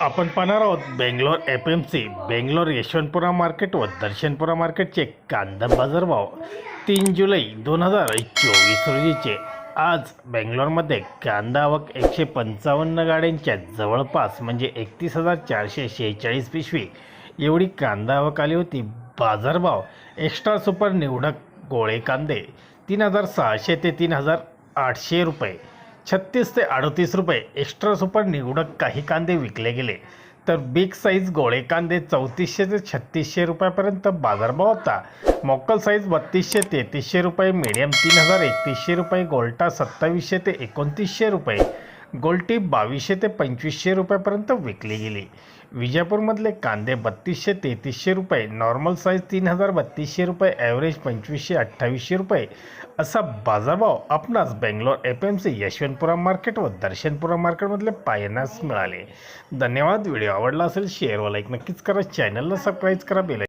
आपण पाहणार आहोत Bangalore F M C Bangalore Yeshwanthpura market व दर्शनपुरा मार्केटचे कांदा बाजारभाव तीन जुलै दोन हजार चोवीस रोजीचे. आज बेंगलोरमध्ये कांदा आवक एकशे पंचावन्न गाड्यांच्या जवळपास म्हणजे एकतीस हजार चारशे शेहेचाळीस पिशवी. एवढी कांदा आवक आली होती. बाजारभाव एक्स्ट्रा सुपर निवडक गोळे कांदे तीन हजार सहाशे ते तीन हजार आठशे रुपये. छत्तीस ते अडतीस रुपये एक्स्ट्रा सुपर निवडक काही कांदे विकले गेले. तर बिग साईज गोळे कांदे चौतीसशे ते छत्तीसशे रुपयापर्यंत बाजारभाव होता. मोकल साईज बत्तीसशे तेहतीसशे रुपये मीडियम तीन हजार एकतीसशे रुपये गोल्टा सत्तावीसशे ते एकोणतीसशे रुपये. गोल्टी बावीसशे ते पंचवीसशे रुपयापर्यंत विकली गेली. विजापूरमधले कांदे बत्तीसशे तेहतीसशे रुपये नॉर्मल साईज तीन हजार बत्तीसशे रुपये ॲव्हरेज पंचवीसशे अठ्ठावीसशे रुपये असा बाजारभाव आपणास Bangalore F M C Yeshwanthpura market व दर्शनपुरा मार्केटमधले पाहण्यास मिळाले. धन्यवाद. व्हिडिओ आवडला असेल शेअर व लाईक नक्कीच करा. चॅनलला सबस्क्राईब करा. बेल